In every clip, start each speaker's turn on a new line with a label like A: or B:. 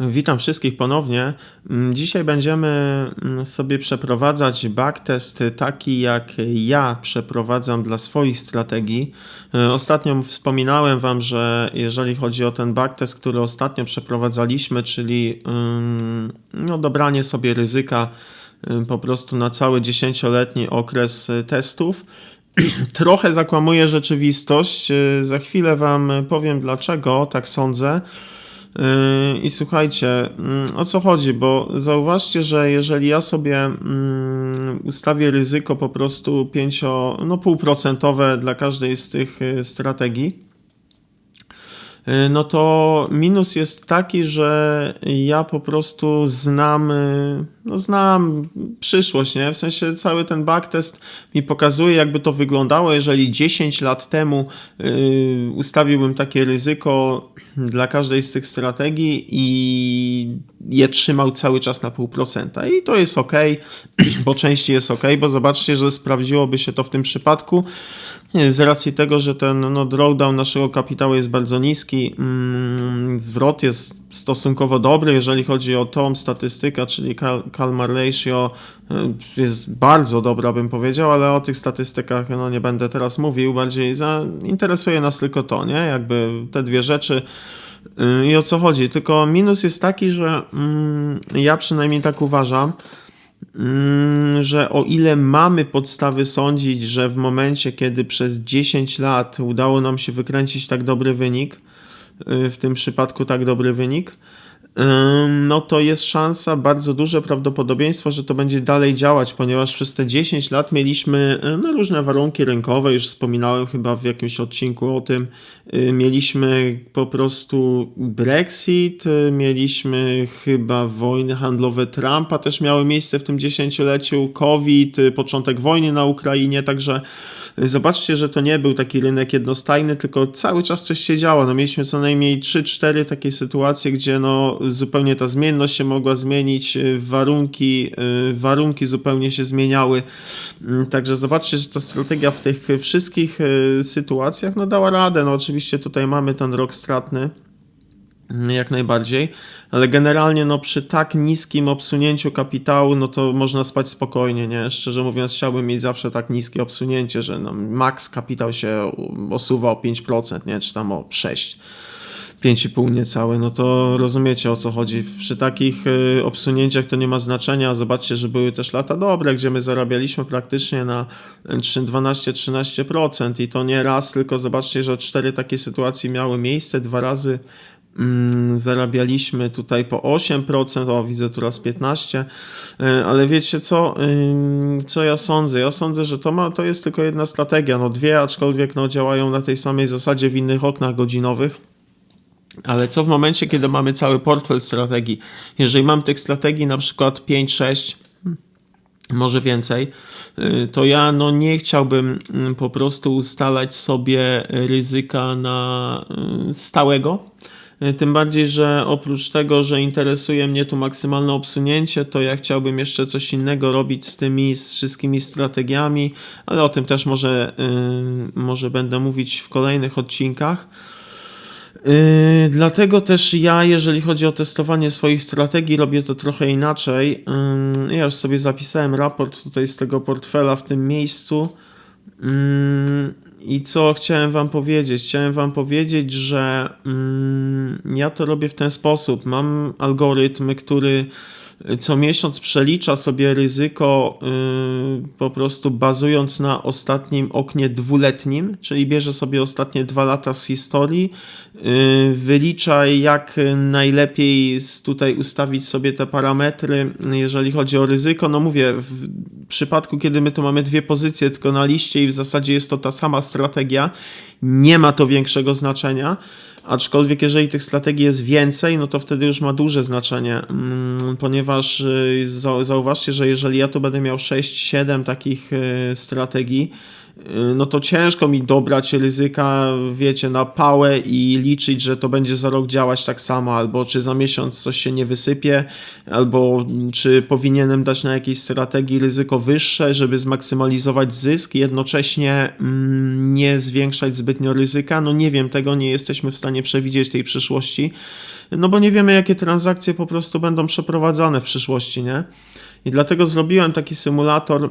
A: Witam wszystkich ponownie. Mm, Dzisiaj będziemy mm, sobie przeprowadzać backtest taki, jak ja przeprowadzam dla swoich strategii. E, Ostatnio wspominałem Wam, że jeżeli chodzi o ten backtest, który ostatnio przeprowadzaliśmy, czyli ym, no, dobranie sobie ryzyka po prostu na cały dziesięcioletni okres y, testów, trochę zakłamuje rzeczywistość. Y, Za chwilę Wam powiem dlaczego, tak sądzę. Yy, I słuchajcie, mm, o co chodzi? Bo zauważcie, że jeżeli ja sobie mm, ustawię ryzyko po prostu 5, no półprocentowe dla każdej z tych y, strategii, no to minus jest taki, że ja po prostu znam, y, no znam przyszłość, nie? W sensie cały ten backtest mi pokazuje, jakby to wyglądało, jeżeli 10 lat temu y, ustawiłbym takie ryzyko dla każdej z tych strategii i je trzymał cały czas na pół procenta. I to jest ok, po części jest ok, bo zobaczcie, że sprawdziłoby się to w tym przypadku. Z racji tego, że ten no, drawdown naszego kapitału jest bardzo niski, mm, zwrot jest stosunkowo dobry, jeżeli chodzi o tą statystykę, czyli Cal- Calmar Ratio y, jest bardzo dobra, bym powiedział, ale o tych statystykach no, nie będę teraz mówił, bardziej interesuje nas tylko to, nie? Jakby te dwie rzeczy y, i o co chodzi. Tylko minus jest taki, że mm, ja przynajmniej tak uważam, że o ile mamy podstawy sądzić, że w momencie, kiedy przez 10 lat udało nam się wykręcić tak dobry wynik, y, w tym przypadku tak dobry wynik, no to jest szansa, bardzo duże prawdopodobieństwo, że to będzie dalej działać, ponieważ przez te 10 lat mieliśmy y, no, różne warunki rynkowe, już wspominałem chyba w jakimś odcinku o tym, y, mieliśmy po prostu Brexit, y, mieliśmy chyba wojny handlowe Trumpa, też miały miejsce w tym dziesięcioleciu, COVID, początek wojny na Ukrainie, także Zobaczcie, że to nie był taki rynek jednostajny, tylko cały czas coś się działo. No, mieliśmy co najmniej 3-4 takie sytuacje, gdzie no, zupełnie ta zmienność się mogła zmienić, y, warunki, y, warunki zupełnie się zmieniały. Mm, Także zobaczcie, że ta strategia w tych wszystkich y, sytuacjach no, dała radę. No, oczywiście tutaj mamy ten rok stratny. Jak najbardziej, ale generalnie no przy tak niskim obsunięciu kapitału, no to można spać spokojnie, nie? Szczerze mówiąc, chciałbym mieć zawsze tak niskie obsunięcie, że no max kapitał się osuwa o 5%, nie? Czy tam o 6%. 5,5 niecałe, no to rozumiecie o co chodzi. Przy takich y, obsunięciach to nie ma znaczenia. Zobaczcie, że były też lata dobre, gdzie my zarabialiśmy praktycznie na 12-13% i to nie raz, tylko zobaczcie, że cztery takie sytuacje miały miejsce, dwa razy zarabialiśmy tutaj po 8%, o widzę tu raz 15%, y, ale wiecie co, co ja sądzę? Ja sądzę, że to, ma, to jest tylko jedna strategia, no dwie, aczkolwiek no, działają na tej samej zasadzie w innych oknach godzinowych. Ale co w momencie, kiedy mamy cały portfel strategii? Jeżeli mam tych strategii na przykład 5-6, może więcej, y, to ja no nie chciałbym mm, po prostu ustalać sobie ryzyka na y, stałego. Y, Tym bardziej, że oprócz tego, że interesuje mnie tu maksymalne obsunięcie, to ja chciałbym jeszcze coś innego robić z tymi z wszystkimi strategiami, ale o tym też może, y, może będę mówić w kolejnych odcinkach. Yy, dlatego też ja, jeżeli chodzi o testowanie swoich strategii, robię to trochę inaczej. Ja już sobie zapisałem raport tutaj z tego portfela w tym miejscu. I co chciałem Wam powiedzieć? Chciałem Wam powiedzieć, że yy, ja to robię w ten sposób. Mam algorytm, który co miesiąc przelicza sobie ryzyko yy, po prostu bazując na ostatnim oknie dwuletnim, czyli bierze sobie ostatnie dwa lata z historii, yy, wylicza jak najlepiej tutaj ustawić sobie te parametry, jeżeli chodzi o ryzyko. No mówię, w przypadku kiedy my tu mamy dwie pozycje tylko na liście i w zasadzie jest to ta sama strategia, nie ma to większego znaczenia. Aczkolwiek jeżeli tych strategii jest więcej, no to wtedy już ma duże znaczenie, mm, ponieważ y, zau- zauważcie, że jeżeli ja tu będę miał 6-7 takich y, strategii, no to ciężko mi dobrać ryzyka, wiecie, na pałę i liczyć, że to będzie za rok działać tak samo, albo czy za miesiąc coś się nie wysypie, albo czy powinienem dać na jakiejś strategii ryzyko wyższe, żeby zmaksymalizować zysk, jednocześnie mm, nie zwiększać zbytnio ryzyka. No nie wiem, tego nie jesteśmy w stanie przewidzieć tej przyszłości. no bo nie wiemy, jakie transakcje po prostu będą przeprowadzane w przyszłości, nie? I dlatego zrobiłem taki symulator,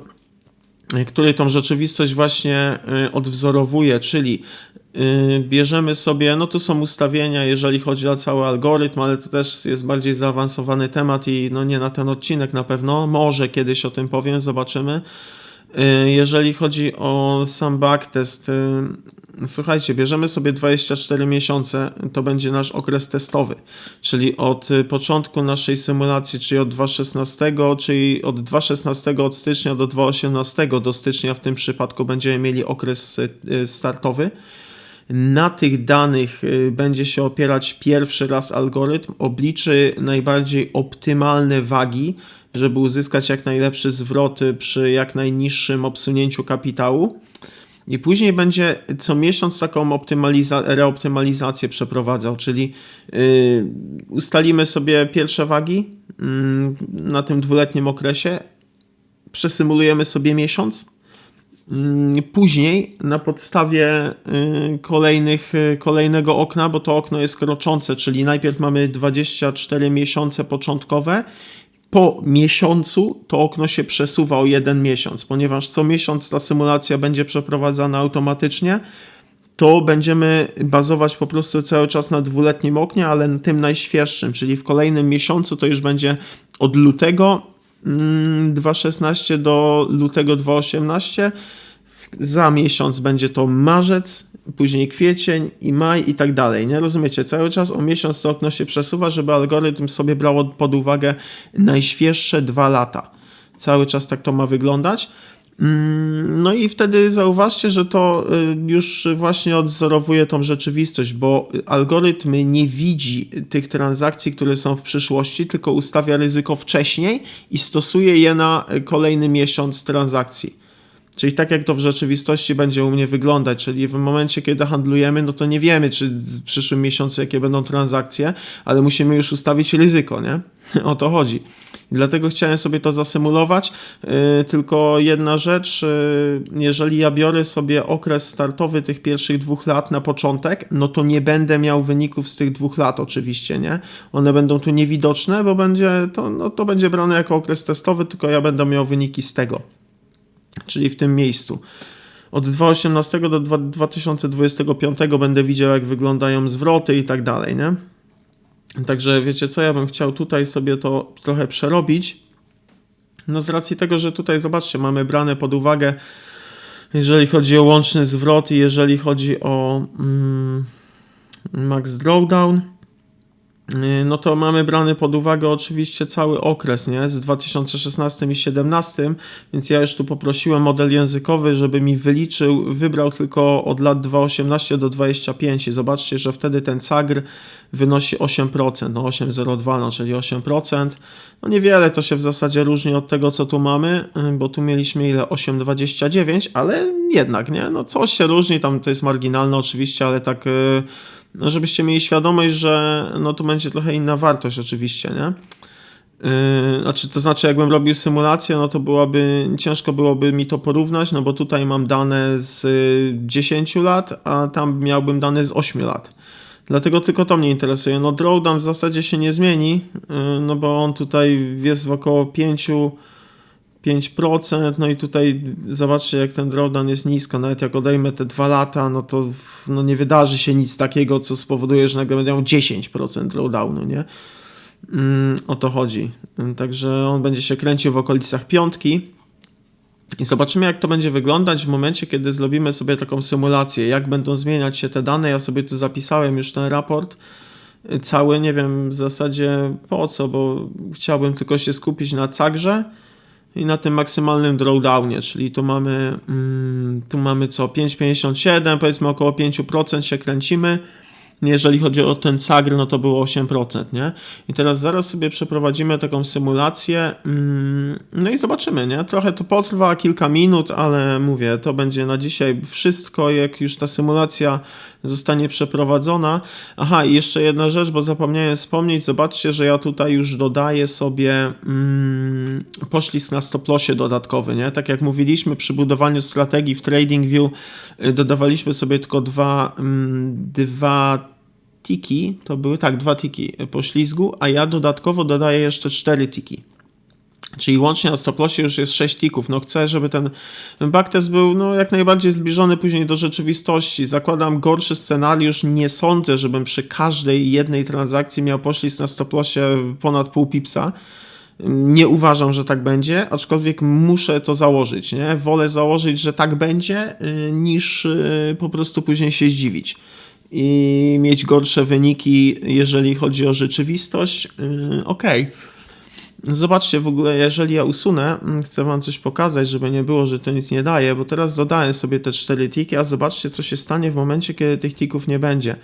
A: który tą rzeczywistość właśnie y, odwzorowuje, czyli y, bierzemy sobie, no tu są ustawienia, jeżeli chodzi o cały algorytm, ale to też jest bardziej zaawansowany temat i no nie na ten odcinek na pewno, może kiedyś o tym powiem, zobaczymy. Y, Jeżeli chodzi o sam backtest, y, słuchajcie, bierzemy sobie 24 miesiące, to będzie nasz okres testowy, czyli od y, początku naszej symulacji, czyli od 2.16, czyli od 2.16 od stycznia do 2.18 do stycznia w tym przypadku będziemy mieli okres startowy. Na tych danych będzie się opierać pierwszy raz algorytm, obliczy najbardziej optymalne wagi, żeby uzyskać jak najlepszy zwrot y, przy jak najniższym obsunięciu kapitału. I później będzie co miesiąc taką optymaliza- reoptymalizację przeprowadzał, czyli y, ustalimy sobie pierwsze wagi mm, na tym dwuletnim okresie, przesymulujemy sobie miesiąc, Mm, Później na podstawie y, kolejnych, y, kolejnego okna, bo to okno jest kroczące, czyli najpierw mamy 24 miesiące początkowe. Po miesiącu to okno się przesuwa o jeden miesiąc, ponieważ co miesiąc ta symulacja będzie przeprowadzana automatycznie. To będziemy bazować po prostu cały czas na dwuletnim oknie, ale tym najświeższym, czyli w kolejnym miesiącu to już będzie od lutego mm, 2.16 do lutego 2.18. Za miesiąc będzie to marzec, później kwiecień i maj i tak dalej. Nie rozumiecie? Cały czas o miesiąc to okno się przesuwa, żeby algorytm sobie brał pod uwagę najświeższe dwa lata. Cały czas tak to ma wyglądać. Mm, No i wtedy zauważcie, że to y, już właśnie odwzorowuje tą rzeczywistość, bo algorytm nie widzi tych transakcji, które są w przyszłości, tylko ustawia ryzyko wcześniej i stosuje je na kolejny miesiąc transakcji. Czyli tak jak to w rzeczywistości będzie u mnie wyglądać, czyli w momencie, kiedy handlujemy, no to nie wiemy, czy w przyszłym miesiącu jakie będą transakcje, ale musimy już ustawić ryzyko, nie? O to chodzi. Dlatego chciałem sobie to zasymulować. Yy, tylko jedna rzecz, yy, jeżeli ja biorę sobie okres startowy tych pierwszych dwóch lat na początek, no to nie będę miał wyników z tych dwóch lat oczywiście, nie? One będą tu niewidoczne, bo będzie to, no, to będzie brane jako okres testowy, tylko ja będę miał wyniki z tego czyli w tym miejscu. Od 2018 do 2- 2025 będę widział, jak wyglądają zwroty i tak dalej, nie? Także wiecie co, ja bym chciał tutaj sobie to trochę przerobić. No z racji tego, że tutaj zobaczcie, mamy brane pod uwagę, jeżeli chodzi o łączny zwrot i jeżeli chodzi o mm, max drawdown, no to mamy brany pod uwagę oczywiście cały okres, nie? Z 2016 i 2017, więc ja już tu poprosiłem model językowy, żeby mi wyliczył, wybrał tylko od lat 2,18 do 25 i zobaczcie, że wtedy ten CAGR wynosi 8%, no 8,02, no czyli 8%. No niewiele to się w zasadzie różni od tego, co tu mamy, yy, bo tu mieliśmy ile? 8,29, ale jednak, nie? No coś się różni, tam to jest marginalne oczywiście, ale tak... Yy, no żebyście mieli świadomość, że no tu będzie trochę inna wartość oczywiście, nie? Yy, znaczy, to znaczy, jakbym robił symulację, no to byłaby, ciężko byłoby mi to porównać, no bo tutaj mam dane z 10 lat, a tam miałbym dane z 8 lat. Dlatego tylko to mnie interesuje. No drawdown w zasadzie się nie zmieni, yy, no bo on tutaj jest w około 5 5%, no i tutaj zobaczcie jak ten drawdown jest nisko, nawet jak odejmę te dwa lata, no to no nie wydarzy się nic takiego, co spowoduje, że nagle będę miał 10% drawdownu, nie? Mm, o to chodzi. Także on będzie się kręcił w okolicach piątki i zobaczymy jak to będzie wyglądać w momencie, kiedy zrobimy sobie taką symulację, jak będą zmieniać się te dane. Ja sobie tu zapisałem już ten raport cały, nie wiem w zasadzie po co, bo chciałbym tylko się skupić na cagrze i na tym maksymalnym drawdownie, czyli tu mamy, mm, tu mamy co 5,57, powiedzmy około 5% się kręcimy. Jeżeli chodzi o ten CAGR, no to było 8%, nie? I teraz zaraz sobie przeprowadzimy taką symulację, mm, no i zobaczymy, nie? Trochę to potrwa, kilka minut, ale mówię, to będzie na dzisiaj wszystko, jak już ta symulacja zostanie przeprowadzona. Aha, i jeszcze jedna rzecz, bo zapomniałem wspomnieć, zobaczcie, że ja tutaj już dodaję sobie mm, poślizg na stop lossie dodatkowy, nie? Tak jak mówiliśmy przy budowaniu strategii w TradingView, dodawaliśmy sobie tylko dwa, mm, dwa tiki, to były tak, dwa tiki poślizgu, a ja dodatkowo dodaję jeszcze cztery tiki. Czyli łącznie na stoplosie już jest 6 tików. No chcę, żeby ten backtest był no, jak najbardziej zbliżony później do rzeczywistości. Zakładam gorszy scenariusz. Nie sądzę, żebym przy każdej jednej transakcji miał poślizg na stoplosie ponad pół pipsa. Nie uważam, że tak będzie, aczkolwiek muszę to założyć. Nie? Wolę założyć, że tak będzie, y, niż y, po prostu później się zdziwić i mieć gorsze wyniki, jeżeli chodzi o rzeczywistość. Y. Okay. Zobaczcie w ogóle, jeżeli ja usunę, mm, chcę Wam coś pokazać, żeby nie było, że to nic nie daje, bo teraz dodałem sobie te cztery tiki, a zobaczcie, co się stanie w momencie, kiedy tych tików nie będzie.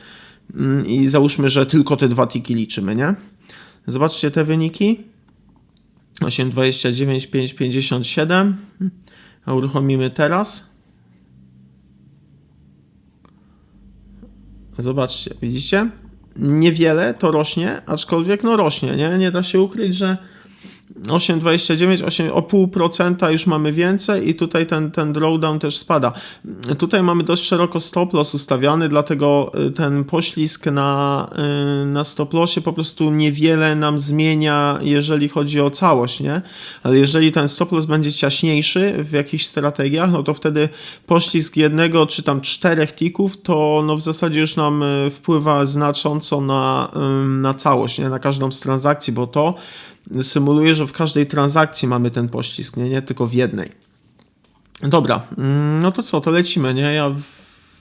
A: Mm, I załóżmy, że tylko te dwa tiki liczymy, nie? Zobaczcie te wyniki. 8, 29, 5, 57. A uruchomimy teraz. Zobaczcie, widzicie? Niewiele to rośnie, aczkolwiek no rośnie, nie? Nie da się ukryć, że 8,29, 8, o pół procenta już mamy więcej i tutaj ten, ten drawdown też spada. Tutaj mamy dość szeroko stop loss ustawiany, dlatego y, ten poślizg na, y, na stop lossie po prostu niewiele nam zmienia, jeżeli chodzi o całość, nie? Ale jeżeli ten stop loss będzie ciaśniejszy w jakichś strategiach, no to wtedy poślizg jednego czy tam czterech tików, to no w zasadzie już nam y, wpływa znacząco na, na całość, nie? Na każdą z transakcji, bo to symuluje, że w każdej transakcji mamy ten poślizg, nie, nie tylko w jednej. Dobra, mm, no to co, to lecimy, nie? Ja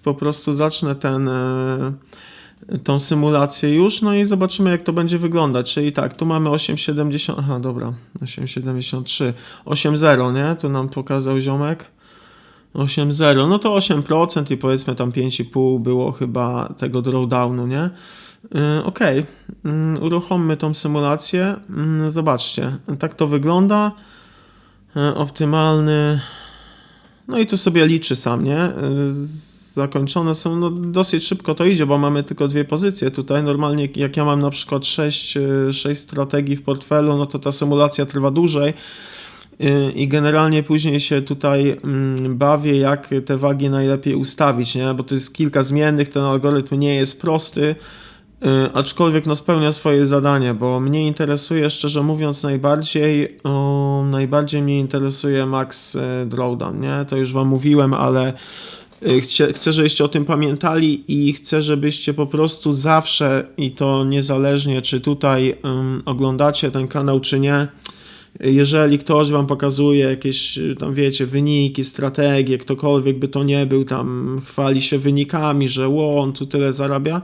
A: po prostu zacznę ten, e, tą symulację już, no i zobaczymy jak to będzie wyglądać. Czyli tak, tu mamy 8,70, aha dobra, 8,73, 8,0, nie? Tu nam pokazał ziomek. 8,0, no to 8% i powiedzmy tam 5,5 było chyba tego drawdownu, nie? Y, ok, mm, uruchommy tą symulację. Mm, zobaczcie, tak to wygląda. Y, optymalny. No i tu sobie liczy sam, nie? Y, zakończone są, no dosyć szybko to idzie, bo mamy tylko dwie pozycje tutaj. Normalnie jak ja mam na przykład 6, 6 strategii w portfelu, no to ta symulacja trwa dłużej i generalnie później się tutaj mm, bawię, jak te wagi najlepiej ustawić, nie? bo to jest kilka zmiennych, ten algorytm nie jest prosty. Y, aczkolwiek no spełnia swoje zadanie, bo mnie interesuje, szczerze mówiąc, najbardziej, o, najbardziej mnie interesuje Max y, Drawdown, nie? To już wam mówiłem, ale y, chcę, chcę, żebyście o tym pamiętali i chcę, żebyście po prostu zawsze i to niezależnie, czy tutaj um, oglądacie ten kanał, czy nie, jeżeli ktoś wam pokazuje jakieś tam wiecie, wyniki, strategie, ktokolwiek by to nie był, tam chwali się wynikami, że ło, on tu tyle zarabia,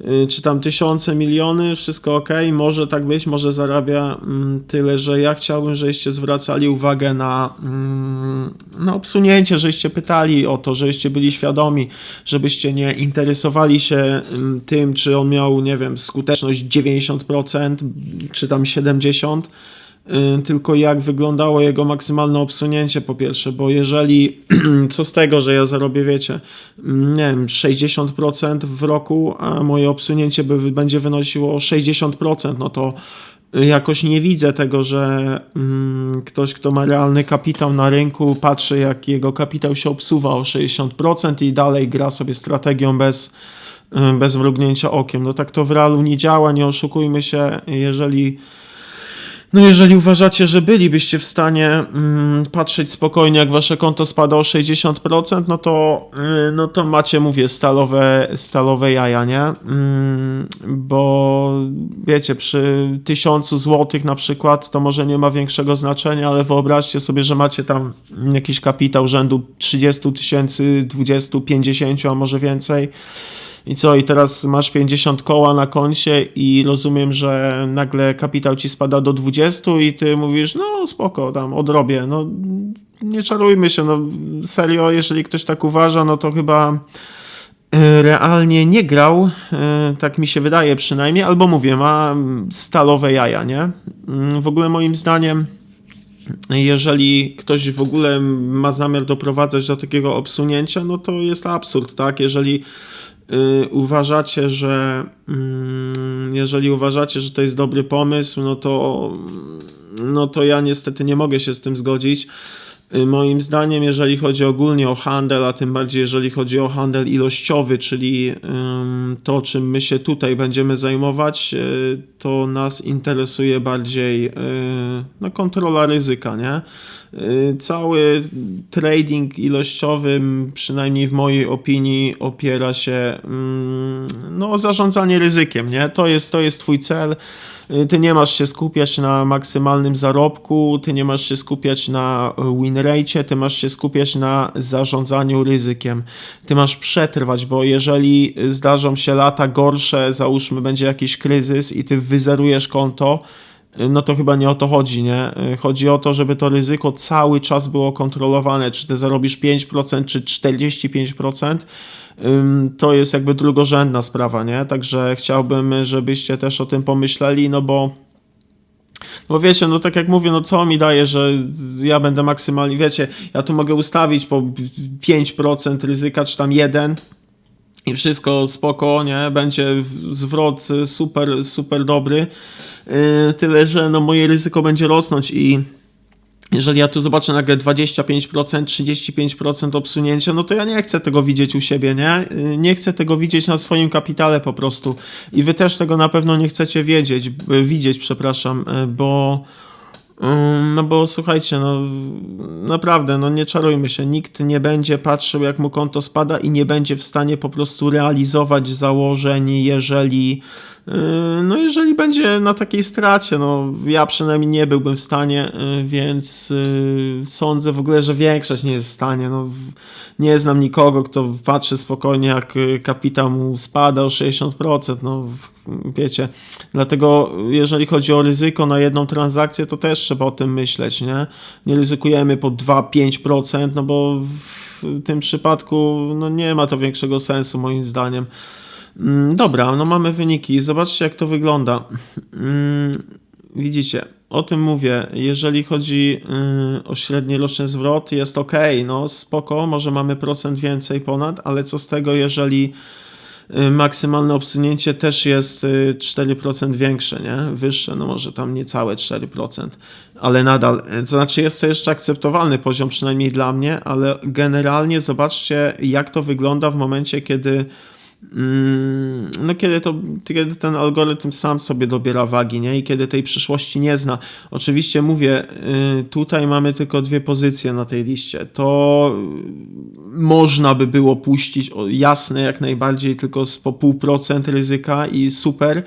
A: Y, czy tam tysiące, miliony, wszystko ok, może tak być, może zarabia mm, tyle, że ja chciałbym, żebyście zwracali uwagę na, mm, na obsunięcie, żebyście pytali o to, żebyście byli świadomi, żebyście nie interesowali się mm, tym, czy on miał, nie wiem, skuteczność 90%, czy tam 70%, Y, tylko jak wyglądało jego maksymalne obsunięcie po pierwsze, bo jeżeli co z tego, że ja zarobię, wiecie, mm, nie wiem, 60% w roku, a moje obsunięcie by, będzie wynosiło 60%, no to jakoś nie widzę tego, że mm, ktoś, kto ma realny kapitał na rynku, patrzy jak jego kapitał się obsuwa o 60% i dalej gra sobie strategią bez, y, bez mrugnięcia okiem. No tak to w realu nie działa, nie oszukujmy się, jeżeli no jeżeli uważacie, że bylibyście w stanie mm, patrzeć spokojnie, jak wasze konto spada o 60%, no to, yy, no to macie, mówię, stalowe, stalowe jaja, nie? Yy, bo wiecie, przy 1000 złotych na przykład to może nie ma większego znaczenia, ale wyobraźcie sobie, że macie tam jakiś kapitał rzędu 30 tysięcy, 20, 50, a może więcej i co, i teraz masz 50 koła na koncie i rozumiem, że nagle kapitał ci spada do 20 i ty mówisz, no spoko, tam odrobię. No nie czarujmy się, no serio, jeżeli ktoś tak uważa, no to chyba e, realnie nie grał, e, tak mi się wydaje przynajmniej, albo mówię, ma stalowe jaja, nie? Mm, w ogóle moim zdaniem jeżeli ktoś w ogóle ma zamiar doprowadzać do takiego obsunięcia, no to jest absurd, tak? Jeżeli Y, uważacie, że mm, jeżeli uważacie, że to jest dobry pomysł, no to, no to ja niestety nie mogę się z tym zgodzić. Y, Moim zdaniem, jeżeli chodzi ogólnie o handel, a tym bardziej jeżeli chodzi o handel ilościowy, czyli to, czym my się tutaj będziemy zajmować, y, to nas interesuje bardziej y, no, kontrola ryzyka, nie? Cały trading ilościowy, przynajmniej w mojej opinii, opiera się no, o zarządzanie ryzykiem, nie? To jest, to jest twój cel. Y, Ty nie masz się skupiać na maksymalnym zarobku, ty nie masz się skupiać na win rate, ty masz się skupiać na zarządzaniu ryzykiem. Ty masz przetrwać, bo jeżeli zdarzą się lata gorsze, załóżmy będzie jakiś kryzys i ty wyzerujesz konto, y, no to chyba nie o to chodzi, nie? Y, Chodzi o to, żeby to ryzyko cały czas było kontrolowane. Czy ty zarobisz 5%, czy 45%, ym, to jest jakby drugorzędna sprawa, nie? Także chciałbym, żebyście też o tym pomyśleli, no bo bo wiecie, no tak jak mówię, no co mi daje, że ja będę maksymalnie, wiecie, ja tu mogę ustawić po 5% ryzyka, czy tam 1 i wszystko spoko, nie? Będzie zwrot super, super dobry. Yy, Tyle, że no moje ryzyko będzie rosnąć i jeżeli ja tu zobaczę nagle 25%, 35% obsunięcia, no to ja nie chcę tego widzieć u siebie, nie? Nie chcę tego widzieć na swoim kapitale po prostu. I wy też tego na pewno nie chcecie wiedzieć, widzieć, przepraszam, yy, bo Ym, No bo słuchajcie, no naprawdę, no nie czarujmy się, nikt nie będzie patrzył jak mu konto spada i nie będzie w stanie po prostu realizować założeń, jeżeli no jeżeli będzie na takiej stracie, no ja przynajmniej nie byłbym w stanie, yy, więc yy, sądzę w ogóle, że większość nie jest w stanie, no nie znam nikogo, kto patrzy spokojnie jak yy, kapitał mu spada o 60%, no wiecie, dlatego jeżeli chodzi o ryzyko na jedną transakcję, to też trzeba o tym myśleć, nie? Nie ryzykujemy po 2-5%, no bo w tym przypadku no nie ma to większego sensu moim zdaniem. Mm, Dobra, no mamy wyniki. Zobaczcie, jak to wygląda. Mm, Widzicie, o tym mówię. Jeżeli chodzi y, o średnioroczny zwrot, jest ok, no spoko, może mamy procent więcej ponad, ale co z tego, jeżeli y, maksymalne obsunięcie też jest y, 4% większe, nie? Wyższe, no może tam niecałe 4%, ale nadal, y, to znaczy jest to jeszcze akceptowalny poziom, przynajmniej dla mnie, ale generalnie zobaczcie, jak to wygląda w momencie, kiedy no kiedy to, kiedy ten algorytm sam sobie dobiera wagi, nie? I kiedy tej przyszłości nie zna. Oczywiście mówię, y, tutaj mamy tylko dwie pozycje na tej liście. To y, można by było puścić, jasne, jak najbardziej, tylko z po pół procent ryzyka i super.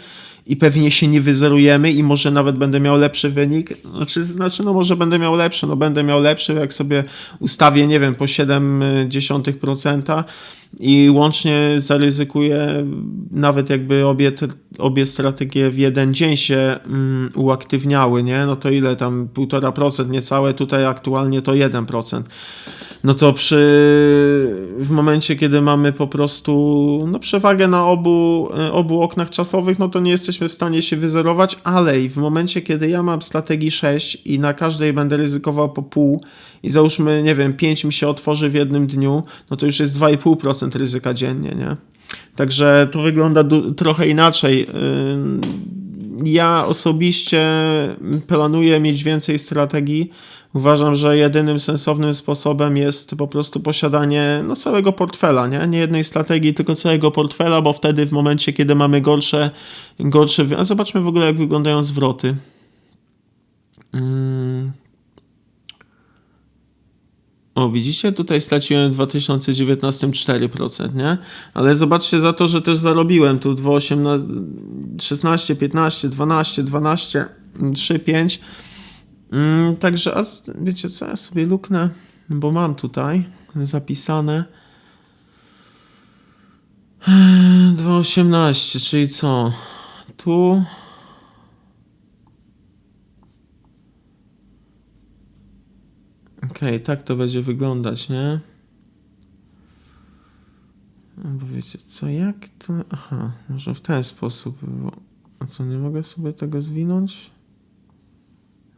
A: I pewnie się nie wyzerujemy i może nawet będę miał lepszy wynik. Znaczy, znaczy, no może będę miał lepszy, no będę miał lepszy, jak sobie ustawię, nie wiem, po 0,7% i łącznie zaryzykuję nawet jakby obie, obie strategie w jeden dzień się mm, uaktywniały, nie? No to ile tam 1,5% niecałe, tutaj aktualnie to 1%. No to przy w momencie, kiedy mamy po prostu no, przewagę na obu, e, obu oknach czasowych, no to nie jesteśmy w stanie się wyzerować, ale i w momencie, kiedy ja mam strategii 6 i na każdej będę ryzykował po pół i załóżmy, nie wiem, 5 mi się otworzy w jednym dniu, no to już jest 2,5% ryzyka dziennie, nie? Także to wygląda trochę inaczej. Ja osobiście planuję mieć więcej strategii. Uważam, że jedynym sensownym sposobem jest po prostu posiadanie no, całego portfela, nie? nie jednej strategii, tylko całego portfela, bo wtedy w momencie, kiedy mamy gorsze, gorsze... A zobaczmy w ogóle, jak wyglądają zwroty. Mm. O, widzicie, tutaj straciłem w 2019 4%, nie? Ale zobaczcie za to, że też zarobiłem tu 2,18, 16, 15, 12, 12, 3, 5. Mm, także, a wiecie co, ja sobie luknę, bo mam tutaj zapisane 2,18, czyli co? Tu... Okej, tak to będzie wyglądać, nie? No Bo wiecie co, jak to... Aha, może w ten sposób było. A co, nie mogę sobie tego zwinąć?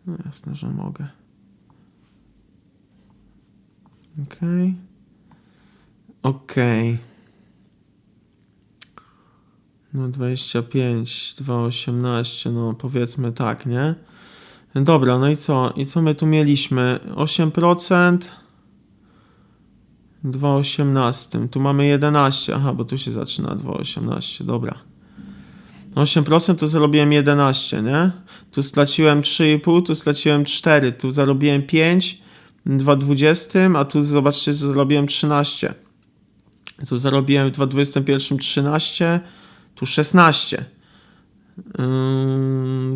A: No jasne, że mogę. Okej. Okej. No 25, 2,18, no powiedzmy tak, nie? Dobra, no i co? I co my tu mieliśmy? 8%. 2,18. Tu mamy 11. Aha, bo tu się zaczyna 2,18. Dobra. 8% to zarobiłem 11, nie? Tu straciłem 3,5, tu straciłem 4, tu zarobiłem 5, 2,20, a tu zobaczcie, zarobiłem 13. Tu zarobiłem w 2021 13, tu 16.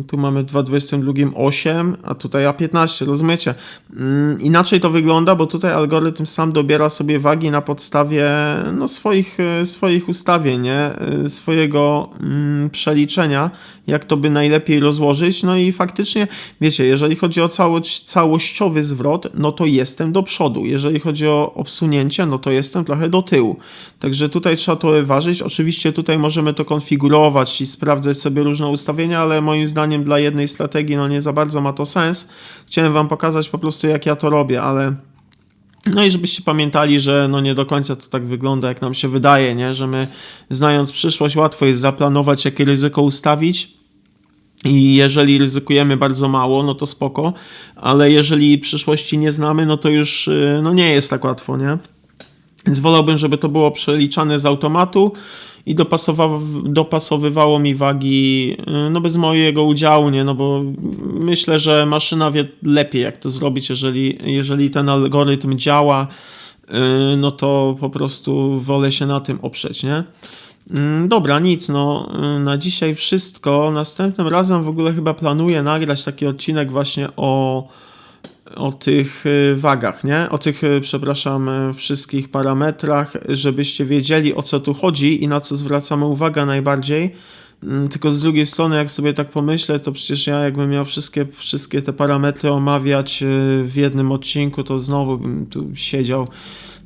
A: Tu mamy w 2022 8, a tutaj A15, rozumiecie? Ym, Inaczej to wygląda, bo tutaj algorytm sam dobiera sobie wagi na podstawie no, swoich, e, swoich ustawień, nie? E, swojego ym, przeliczenia, jak to by najlepiej rozłożyć. No i faktycznie, wiecie, jeżeli chodzi o całość, całościowy zwrot, no to jestem do przodu. Jeżeli chodzi o obsunięcie, no to jestem trochę do tyłu. Także tutaj trzeba to wyważyć. Oczywiście tutaj możemy to konfigurować i sprawdzać sobie różne ustawienia, ale moim zdaniem dla jednej strategii no nie za bardzo ma to sens. Chciałem wam pokazać po prostu jak ja to robię, ale no i żebyście pamiętali, że no nie do końca to tak wygląda, jak nam się wydaje, nie? że my znając przyszłość łatwo jest zaplanować, jakie ryzyko ustawić. I jeżeli ryzykujemy bardzo mało, no to spoko, ale jeżeli przyszłości nie znamy, no to już yy, no nie jest tak łatwo, nie? Więc wolałbym, żeby to było przeliczane z automatu i dopasowa- dopasowywało mi wagi yy, no bez mojego udziału, nie? No bo myślę, że maszyna wie lepiej, jak to zrobić, jeżeli, jeżeli ten algorytm działa, yy, no to po prostu wolę się na tym oprzeć, nie? Mm, Dobra, nic, no y, na dzisiaj wszystko. Następnym razem w ogóle chyba planuję nagrać taki odcinek właśnie o, o tych y, wagach, nie? O tych, y, przepraszam, y, wszystkich parametrach, żebyście wiedzieli o co tu chodzi i na co zwracamy uwagę najbardziej. Mm, Tylko z drugiej strony, jak sobie tak pomyślę, to przecież ja jakbym miał wszystkie, wszystkie te parametry omawiać w jednym odcinku, to znowu bym tu siedział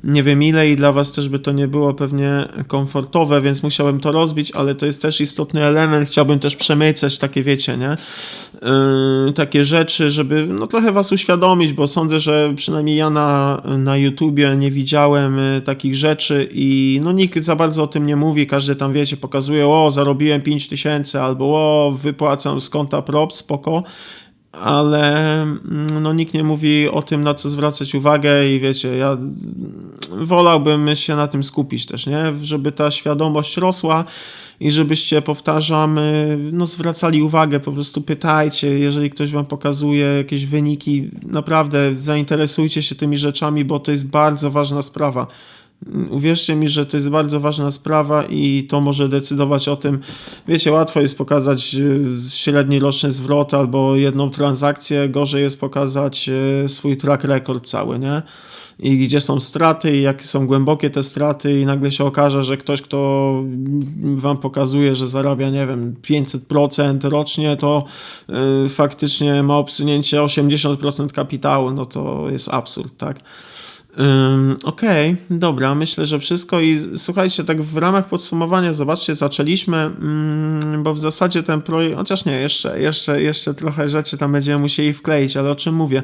A: nie wiem ile i dla Was też by to nie było pewnie komfortowe, więc musiałem to rozbić, ale to jest też istotny element. Chciałbym też przemycać takie, wiecie, nie? Yy, takie rzeczy, żeby no, trochę Was uświadomić, bo sądzę, że przynajmniej ja na, na YouTubie nie widziałem y, takich rzeczy i no nikt za bardzo o tym nie mówi. Każdy tam, wiecie, pokazuje, o, zarobiłem 5000 albo o, wypłacam z konta prop, spoko ale mm, no, nikt nie mówi o tym, na co zwracać uwagę i wiecie, ja wolałbym się na tym skupić też, nie? Żeby ta świadomość rosła i żebyście, powtarzam, y, no zwracali uwagę, po prostu pytajcie, jeżeli ktoś wam pokazuje jakieś wyniki, naprawdę zainteresujcie się tymi rzeczami, bo to jest bardzo ważna sprawa. Uwierzcie mi, że to jest bardzo ważna sprawa i to może decydować o tym. Wiecie, łatwo jest pokazać y, średni roczny zwrot albo jedną transakcję, gorzej jest pokazać y, swój track record cały, nie? I gdzie są straty, i jakie są głębokie te straty, i nagle się okaże, że ktoś, kto wam pokazuje, że zarabia, nie wiem, 500% rocznie, to y, faktycznie ma obsunięcie 80% kapitału, no to jest absurd, tak? Okej, dobra, myślę, że wszystko i słuchajcie, tak w ramach podsumowania, zobaczcie, zaczęliśmy, mm, bo w zasadzie ten projekt, chociaż nie, jeszcze, jeszcze, jeszcze trochę rzeczy tam będziemy musieli wkleić, ale o czym mówię?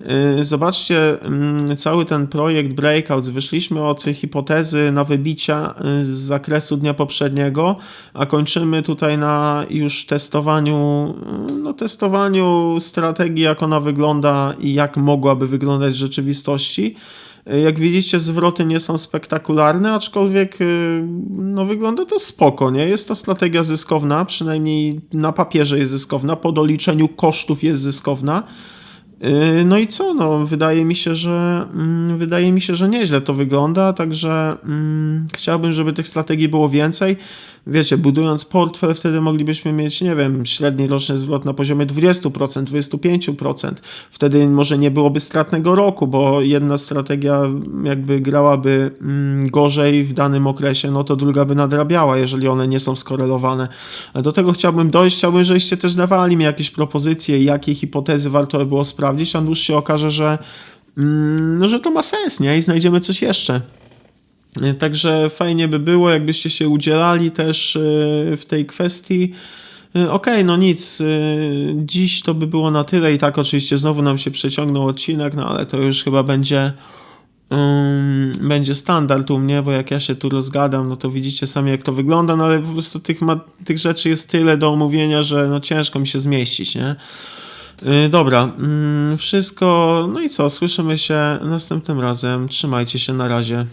A: Yy, Zobaczcie, mm, cały ten projekt Breakout, wyszliśmy od hipotezy na wybicia yy, z zakresu dnia poprzedniego, a kończymy tutaj na już testowaniu, yy, no testowaniu strategii, jak ona wygląda i jak mogłaby wyglądać w rzeczywistości. Jak widzicie, zwroty nie są spektakularne, aczkolwiek y, no, wygląda to spoko, nie? Jest to strategia zyskowna, przynajmniej na papierze jest zyskowna, po doliczeniu kosztów jest zyskowna. Y, No i co? No, wydaje mi się, że mm, wydaje mi się, że nieźle to wygląda, także mm, chciałbym, żeby tych strategii było więcej. Wiecie, budując portfel, wtedy moglibyśmy mieć, nie wiem, średni roczny zwrot na poziomie 20%, 25%. Wtedy może nie byłoby stratnego roku, bo jedna strategia jakby grałaby mm, gorzej w danym okresie, no to druga by nadrabiała, jeżeli one nie są skorelowane. Do tego chciałbym dojść, chciałbym, żebyście też dawali mi jakieś propozycje, jakie hipotezy warto by było sprawdzić, a nuż się okaże, że, mm, no, że to ma sens, nie? I znajdziemy coś jeszcze. Y, Także fajnie by było, jakbyście się udzielali też y, w tej kwestii. Y, Okej, no nic. Dziś to by było na tyle i tak oczywiście znowu nam się przeciągnął odcinek, no ale to już chyba będzie ym, będzie standard u mnie, bo jak ja się tu rozgadam, no to widzicie sami jak to wygląda, no ale po prostu tych, ma, tych rzeczy jest tyle do omówienia, że no ciężko mi się zmieścić, nie? Y, Dobra, mm, wszystko. No i co? Słyszymy się następnym razem. Trzymajcie się na razie.